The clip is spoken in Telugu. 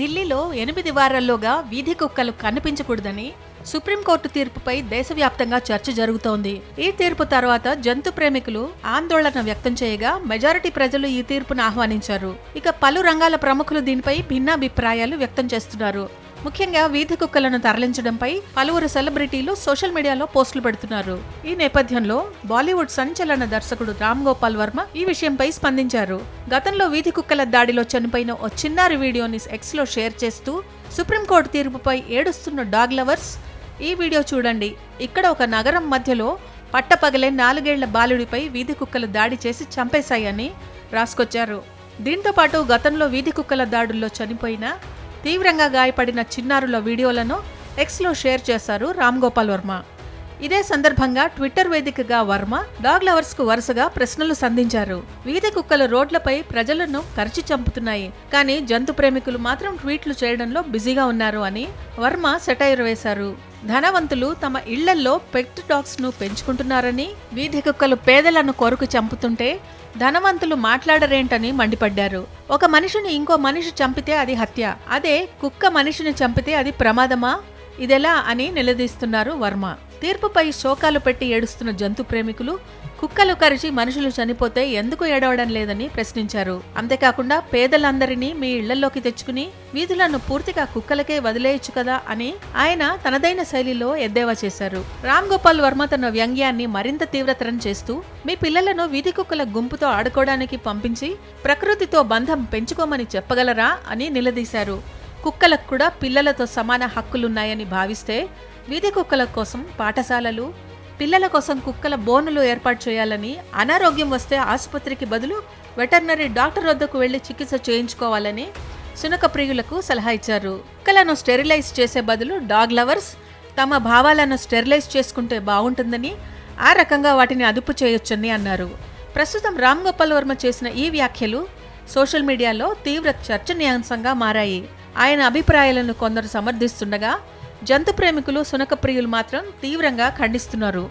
ఢిల్లీలో ఎనిమిది వారాల్లోగా వీధి కుక్కలు కనిపించకూడదని సుప్రీంకోర్టు తీర్పుపై దేశవ్యాప్తంగా చర్చ జరుగుతోంది. ఈ తీర్పు తర్వాత జంతు ప్రేమికులు ఆందోళన వ్యక్తం చేయగా మెజారిటీ ప్రజలు ఈ తీర్పును ఆహ్వానించారు. ఇక పలు రంగాల ప్రముఖులు దీనిపై భిన్నాభిప్రాయాలు వ్యక్తం చేస్తున్నారు. ముఖ్యంగా వీధి కుక్కలను తరలించడంపై పలువురు సెలబ్రిటీలు సోషల్ మీడియాలో పోస్టులు పెడుతున్నారు. ఈ నేపథ్యంలో బాలీవుడ్ సంచలన దర్శకుడు రామ్ గోపాల్ వర్మ ఈ విషయంపై స్పందించారు. గతంలో వీధి కుక్కల దాడిలో చనిపోయిన ఓ చిన్నారి వీడియోని ఎక్స్లో షేర్ చేస్తూ సుప్రీంకోర్టు తీర్పుపై ఏడుస్తున్న డాగ్ లవర్స్ ఈ వీడియో చూడండి. ఇక్కడ ఒక నగరం మధ్యలో పట్టపగలే నాలుగేళ్ళ బాలుడిపై వీధి కుక్కలు దాడి చేసి చంపేశాయని రాసుకొచ్చారు. దీంతో పాటు గతంలో వీధి కుక్కల దాడుల్లో చనిపోయిన తీవ్రంగా గాయపడిన చిన్నారుల వీడియోలను ఎక్స్లో షేర్ చేశారు రామ్ గోపాల్ వర్మ. ఇదే సందర్భంగా ట్విట్టర్ వేదికగా వర్మ డాగ్ లవర్స్కు వరుసగా ప్రశ్నలు సంధించారు. వీధి కుక్కలు రోడ్లపై ప్రజలను కరిచి చంపుతున్నాయి. కానీ జంతు ప్రేమికులు మాత్రం ట్వీట్లు చేయడంలో బిజీగా ఉన్నారు అని వర్మ సెటైర్ వేశారు. ధనవంతులు తమ ఇళ్ళల్లో పెట్ డాగ్స్ను పెంచుకుంటున్నారని వీధి కుక్కలు పేదలను కొరకు చంపుతుంటే ధనవంతులు మాట్లాడరేంటని మండిపడ్డారు. ఒక మనిషిని ఇంకో మనిషి చంపితే అది హత్య. అదే కుక్క మనిషిని చంపితే అది ప్రమాదమా? ఇదెలా అని నిలదీస్తున్నారు వర్మ. తీర్పుపై శోకాలు పెట్టి ఏడుస్తున్న జంతు ప్రేమికులు కుక్కలు కరిచి మనుషులు చనిపోతే ఎందుకు ఏడవడం లేదని ప్రశ్నించారు. అంతేకాకుండా పేదలందరినీ మీ ఇళ్ళలోకి తెచ్చుకుని వీధులను పూర్తిగా కుక్కలకే వదిలేయచ్చు కదా అని ఆయన తనదైన శైలిలో ఎద్దేవా చేశారు. రామ్ గోపాల్ వర్మ తన వ్యంగ్యాన్ని మరింత తీవ్రతరం చేస్తూ మీ పిల్లలను వీధి కుక్కల గుంపుతో ఆడుకోవడానికి పంపించి ప్రకృతితో బంధం పెంచుకోమని చెప్పగలరా? అని నిలదీశారు. కుక్కలకు కూడా పిల్లలతో సమాన హక్కులున్నాయని భావిస్తే వీధి కుక్కల కోసం పాఠశాలలు పిల్లల కోసం కుక్కల బోనులు ఏర్పాటు చేయాలని అనారోగ్యం వస్తే ఆసుపత్రికి బదులు వెటర్నరీ డాక్టర్ వద్దకు వెళ్ళి చికిత్స చేయించుకోవాలని శునక ప్రియులకు సలహా ఇచ్చారు. కుక్కలను స్టెరిలైజ్ చేసే బదులు డాగ్ లవర్స్ తమ భావాలను స్టెరిలైజ్ చేసుకుంటే బాగుంటుందని ఆ రకంగా వాటిని అదుపు చేయొచ్చని అన్నారు. ప్రస్తుతం రామ్ గోపాల్ వర్మ చేసిన ఈ వ్యాఖ్యలు సోషల్ మీడియాలో తీవ్ర చర్చనీయాంశంగా మారాయి. ఆయన అభిప్రాయాలను కొందరు సమర్థిస్తుండగా జంతు ప్రేమికులు సునక ప్రియులు మాత్రం తీవ్రంగా ఖండిస్తున్నారు.